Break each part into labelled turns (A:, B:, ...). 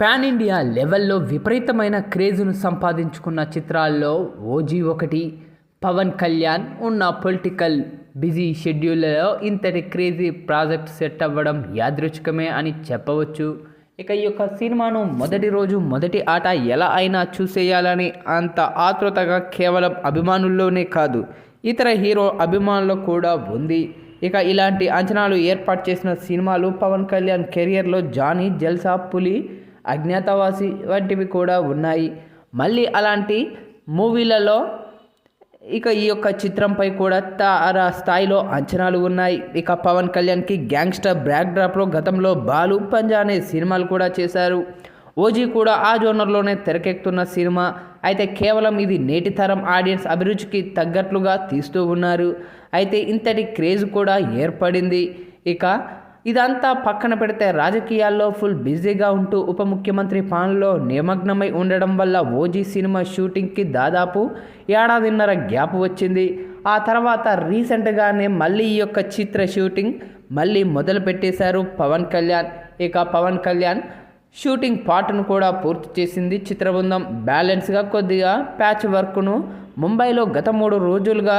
A: Pan India లెవెల్లో విపరీతమైన క్రేజ్ను సంపాదించుకున్న చిత్రాల్లో ఓజీ ఒకటి పవన్ కళ్యాణ్ ఉన్న పొలిటికల్ బిజీ షెడ్యూల్లో ఇంతటి క్రేజీ ప్రాజెక్ట్ సెట్ అవ్వడం యాదృచ్ఛికమే అని చెప్పవచ్చు. ఇక ఈ యొక్క సినిమాను మొదటి రోజు మొదటి ఆట ఎలా అయినా చూసేయాలని అంత ఆతృతగా కేవలం అభిమానుల్లోనే కాదు ఇతర హీరో అభిమానులు కూడా ఉంది. ఇక ఇలాంటి అంచనాలు ఏర్పాటు చేసిన సినిమాలు పవన్ కళ్యాణ్ కెరియర్లో జానీ జల్సా పులి అజ్ఞాతవాసి వంటివి కూడా ఉన్నాయి. మళ్ళీ అలాంటి మూవీలలో ఇక ఈ యొక్క చిత్రంపై కూడా తార స్థాయిలో అంచనాలు ఉన్నాయి. ఇక పవన్ కళ్యాణ్కి గ్యాంగ్స్టర్ బ్యాక్డ్రాప్లో గతంలో బాలు పంజా అనే సినిమాలు కూడా చేశారు. ఓజీ కూడా ఆ జోనర్లోనే తెరకెక్కుతున్న సినిమా. అయితే కేవలం ఇది నేటి తరం ఆడియన్స్ అభిరుచికి తగ్గట్లుగా తీస్తూ ఉన్నారు. అయితే ఇంతటి క్రేజ్ కూడా ఏర్పడింది. ఇక ఇదంతా పక్కన పెడితే రాజకీయాల్లో ఫుల్ బిజీగా ఉంటూ ఉప ముఖ్యమంత్రి పనుల్లో నిమగ్నమై ఉండడం వల్ల ఓజీ సినిమా షూటింగ్కి దాదాపు ఏడాదిన్నర గ్యాప్ వచ్చింది. ఆ తర్వాత రీసెంట్గానే మళ్ళీ ఈ యొక్క చిత్ర షూటింగ్ మళ్ళీ మొదలు పెట్టేశారు పవన్ కళ్యాణ్. ఇక పవన్ కళ్యాణ్ షూటింగ్ పార్ట్ను కూడా పూర్తి చేసింది చిత్రబృందం. బ్యాలెన్స్గా కొద్దిగా ప్యాచ్ వర్క్ను ముంబైలో గత మూడు రోజులుగా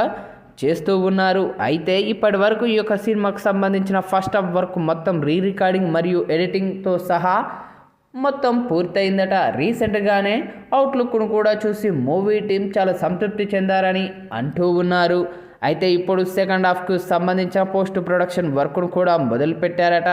A: చేస్తూ ఉన్నారు. అయితే ఇప్పటి వరకు ఈ యొక్క సినిమాకు సంబంధించిన ఫస్ట్ హాఫ్ వర్క్ మొత్తం రీ రికార్డింగ్ మరియు ఎడిటింగ్తో సహా మొత్తం పూర్తయిందట. రీసెంట్గానే అవుట్లుక్ను కూడా చూసి మూవీ టీం చాలా సంతృప్తి చెందారని అంటూ ఉన్నారు. అయితే ఇప్పుడు సెకండ్ హాఫ్కు సంబంధించిన పోస్ట్ ప్రొడక్షన్ వర్క్ను కూడా మొదలుపెట్టారట.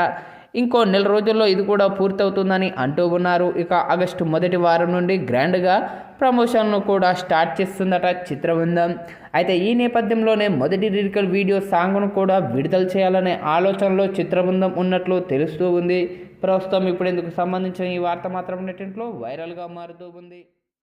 A: ఇంకో నెల రోజుల్లో ఇది కూడా పూర్తవుతుందని అంటూ ఉన్నారు. ఇక ఆగస్టు మొదటి వారం నుండి గ్రాండ్గా ప్రమోషన్ను కూడా స్టార్ట్ చేస్తుందట చిత్రబృందం. అయితే ఈ నేపథ్యంలోనే మొదటి లిరికల్ వీడియో సాంగ్ను కూడా విడుదల చేయాలనే ఆలోచనలో చిత్రబృందం ఉన్నట్లు తెలుస్తూ ఉంది. ప్రస్తుతం ఇప్పుడు ఇందుకు సంబంధించిన ఈ వార్త మాత్రం నెట్టింట్లో వైరల్గా మారుతూ ఉంది.